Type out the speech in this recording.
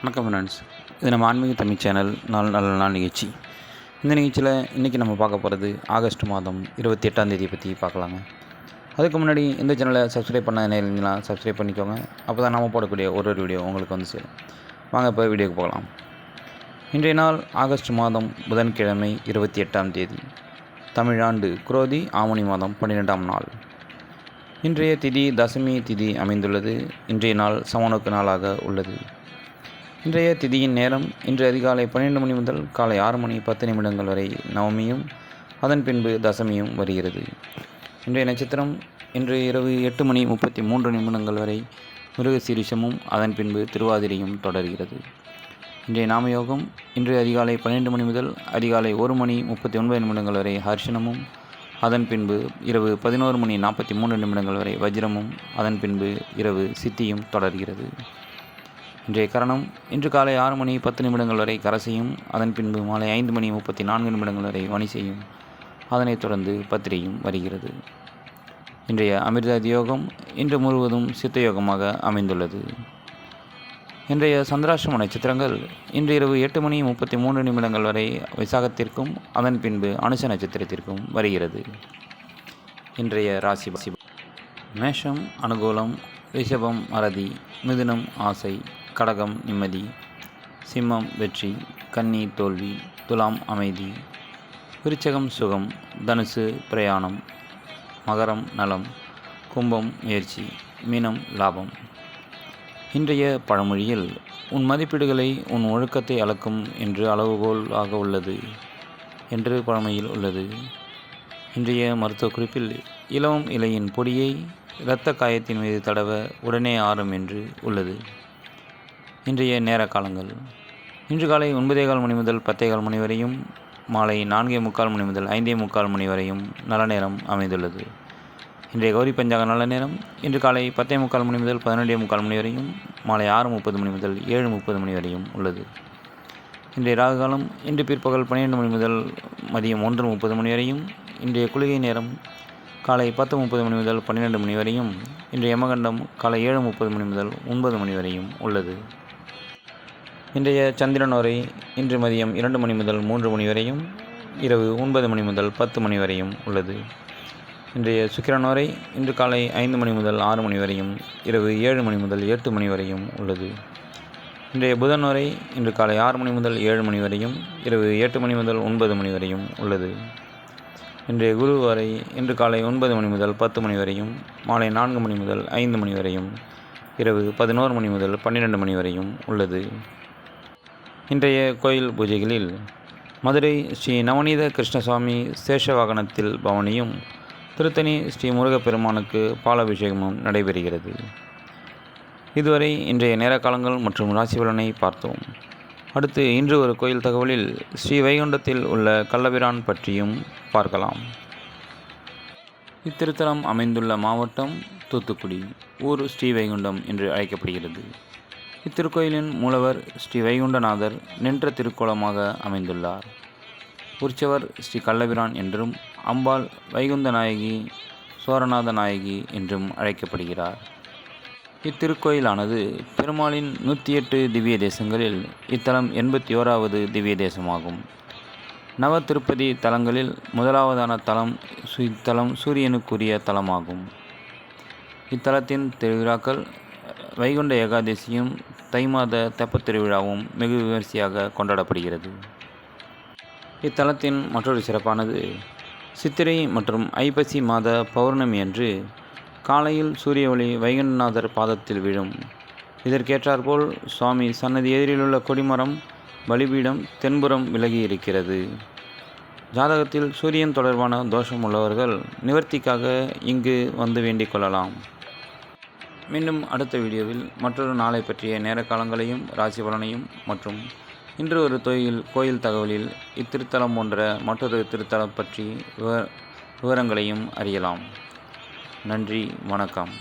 வணக்கம் ஃப்ரெண்ட்ஸ் இது நம்ம ஆன்மீக தமிழ் சேனல் நாள் நல்ல நாள் நிகழ்ச்சி. இந்த நிகழ்ச்சியில் இன்றைக்கி நம்ம பார்க்க போகிறது ஆகஸ்ட் மாதம் இருபத்தி எட்டாம் தேதியை பற்றி பார்க்கலாங்க. அதுக்கு முன்னாடி இந்த சேனலை சப்ஸ்கிரைப் பண்ண நேரங்களா சப்ஸ்கிரைப் பண்ணிக்கோங்க. அப்போ தான் நம்ம போடக்கூடிய ஒரு ஒரு வீடியோ உங்களுக்கு வந்து சேரும். வாங்க இப்போ வீடியோக்கு போகலாம். இன்றைய நாள் ஆகஸ்ட் மாதம் புதன்கிழமை இருபத்தி எட்டாம் தேதி. தமிழாண்டு குரோதி ஆவணி மாதம் பன்னிரெண்டாம் நாள். இன்றைய திதி தசமி திதி அமைந்துள்ளது. இன்றைய நாள் சமணக்கு நாளாக உள்ளது. இன்றைய திதியின் நேரம் இன்று அதிகாலை பன்னிரெண்டு மணி முதல் காலை ஆறு மணி பத்து நிமிடங்கள் வரை நவமியும் அதன் பின்பு தசமியும் வருகிறது. இன்றைய நட்சத்திரம் இன்று இரவு எட்டு மணி முப்பத்தி மூன்று நிமிடங்கள் வரை மிருகசீரிஷமும் அதன் பின்பு திருவாதிரையும் தொடர்கிறது. இன்றைய நாமயோகம் இன்று அதிகாலை பன்னிரெண்டு மணி முதல் அதிகாலை ஒரு மணி முப்பத்தி ஒன்பது நிமிடங்கள் வரை ஹர்ஷனமும் அதன் பின்பு இரவு பதினோரு மணி நாற்பத்தி மூன்று நிமிடங்கள் வரை வஜ்ரமும் அதன் பின்பு இரவு சித்தியும் தொடர்கிறது. இன்றைய கரணம் இன்று காலை ஆறு மணி பத்து நிமிடங்கள் வரை கரசையும் அதன் பின்பு மாலை ஐந்து மணி முப்பத்தி நான்கு நிமிடங்கள் வரை வணிசையும் அதனைத் தொடர்ந்து பத்திரையும் வருகிறது. இன்றைய அமிர்த யோகம் இன்று முழுவதும் சித்த யோகமாக அமைந்துள்ளது. இன்றைய சந்திராசிரம நட்சத்திரங்கள் இன்று இரவு எட்டு மணி முப்பத்தி மூன்று நிமிடங்கள் வரை விசாகத்திற்கும் அதன் பின்பு அனுச நட்சத்திரத்திற்கும் வருகிறது. இன்றைய ராசி மேஷம் அனுகூலம் ரிஷபம் அரதி மிதுனம் ஆசை கடகம் நிம்மதி சிம்மம் வெற்றி கன்னி தோல்வி துலாம் அமைதி விருச்சகம் சுகம் தனுசு பிரயாணம் மகரம் நலம் கும்பம் முயற்சி மீனம் லாபம். இன்றைய பழமொழியில் உன் மதிப்பீடுகளை உன் ஒழுக்கத்தை அளக்கும் என்று அளவுகோலாக உள்ளது என்று பழமையில் உள்ளது. இன்றைய மருத்துவ குறிப்பில் இளம் இலையின் பொடியை இரத்த காயத்தின் மீது தடவ உடனே ஆறும் என்று உள்ளது. இன்றைய நேர காலங்கள். இன்று காலை ஒன்பதே கால் மணி முதல் பத்தே கால் மணி வரையும் மாலை நான்கே முக்கால் மணி முதல் ஐந்தே முக்கால் மணி வரையும் நல்ல நேரம் அமைந்துள்ளது. இன்றைய கௌரி பஞ்சாங்க நல்ல நேரம். இன்று காலை பத்தே முக்கால் மணி முதல் பதினொன்றே முக்கால் மணி வரையும் மாலை ஆறு முப்பது மணி முதல் ஏழு முப்பது மணி வரையும் உள்ளது. இன்றைய ராகு காலம் இன்று பிற்பகல் பன்னிரெண்டு மணி முதல் மதியம் ஒன்று முப்பது மணி வரையும் இன்றைய குளிகை நேரம் காலை பத்து முப்பது மணி முதல் பன்னிரெண்டு மணி வரையும் இன்றைய யமகண்டம் காலை ஏழு முப்பது மணி முதல் ஒன்பது மணி வரையும் உள்ளது. இன்றைய சந்திரன் வரை இன்று மதியம் இரண்டு மணி முதல் மூன்று மணி வரையும் இரவு ஒன்பது மணி முதல் பத்து மணி வரையும் உள்ளது. இன்றைய சுக்கிரன் வரை இன்று காலை ஐந்து மணி முதல் ஆறு மணி வரையும் இரவு ஏழு மணி முதல் எட்டு மணி வரையும் உள்ளது. இன்றைய புதன் வரை இன்று காலை ஆறு மணி முதல் ஏழு மணி வரையும் இரவு எட்டு மணி முதல் ஒன்பது மணி வரையும் உள்ளது. இன்றைய குரு வரை இன்று காலை ஒன்பது மணி முதல் பத்து மணி வரையும் மாலை நான்கு மணி முதல் ஐந்து மணி வரையும் இரவு பதினோரு மணி முதல் பன்னிரெண்டு மணி வரையும் உள்ளது. இன்றைய கோயில் பூஜைகளில் மதுரை ஸ்ரீ நவநீத கிருஷ்ணசுவாமி சேஷவாகனத்தில் பவனியும் திருத்தணி ஸ்ரீ முருகப்பெருமானுக்கு பாலாபிஷேகமும் நடைபெறுகிறது. இதுவரை இன்றைய நேரக்காலங்கள் மற்றும் ராசி பலனை பார்த்தோம். அடுத்து இன்று ஒரு கோயில் தகவலில் ஸ்ரீ வைகுண்டத்தில் உள்ள கள்ளபிரான் பற்றியும் பார்க்கலாம். இத்திருத்தலம் அமைந்துள்ள மாவட்டம் தூத்துக்குடி ஊர் ஸ்ரீ வைகுண்டம் என்று அழைக்கப்படுகிறது. இத்திருக்கோயிலின் மூலவர் ஸ்ரீ வைகுண்டநாதர் நின்ற திருக்கோலமாக அமைந்துள்ளார். உற்சவர் ஸ்ரீ கள்ளபிரான் என்றும் அம்பாள் வைகுந்த நாயகி சோரநாத நாயகி என்றும் அழைக்கப்படுகிறார். இத்திருக்கோயிலானது பெருமாளின் நூற்றி எட்டு திவ்ய தேசங்களில் இத்தலம் எண்பத்தி ஓராவது திவ்ய தேசமாகும். நவ திருப்பதி தலங்களில் முதலாவதான தலம் இத்தலம் சூரியனுக்குரிய தலமாகும். இத்தலத்தின் திருவிழாக்கள் வைகுண்ட ஏகாதசியும் தை மாத தெப்பத் திருவிழாவும் விமரிசையாக கொண்டாடப்படுகிறது. இத்தலத்தின் மற்றொரு சிறப்பானது சித்திரை மற்றும் ஐப்பசி மாத பௌர்ணமி அன்று காலையில் சூரிய ஒளி வைகண்டநாதர் பாதத்தில் விழும். இதற்கேற்றாற்போல் சுவாமி சன்னதி எதிரிலுள்ள கொடிமரம் பலிபீடம் தென்புறம் விலகி இருக்கிறது ஜாதகத்தில் சூரியன் தொடர்பான தோஷம் உள்ளவர்கள் நிவர்த்திக்காக இங்கு வந்து வேண்டிக் கொள்ளலாம். மீண்டும் அடுத்த வீடியோவில் மற்றொரு நாளை பற்றிய நேர காலங்களையும் ராசி பலனையும் மற்றும் இன்று ஒரு தொழில் கோயில் தகவலில் இத்திருத்தலம் போன்ற மற்றொரு திருத்தலம் பற்றி விவரங்களையும் அறியலாம். நன்றி வணக்கம்.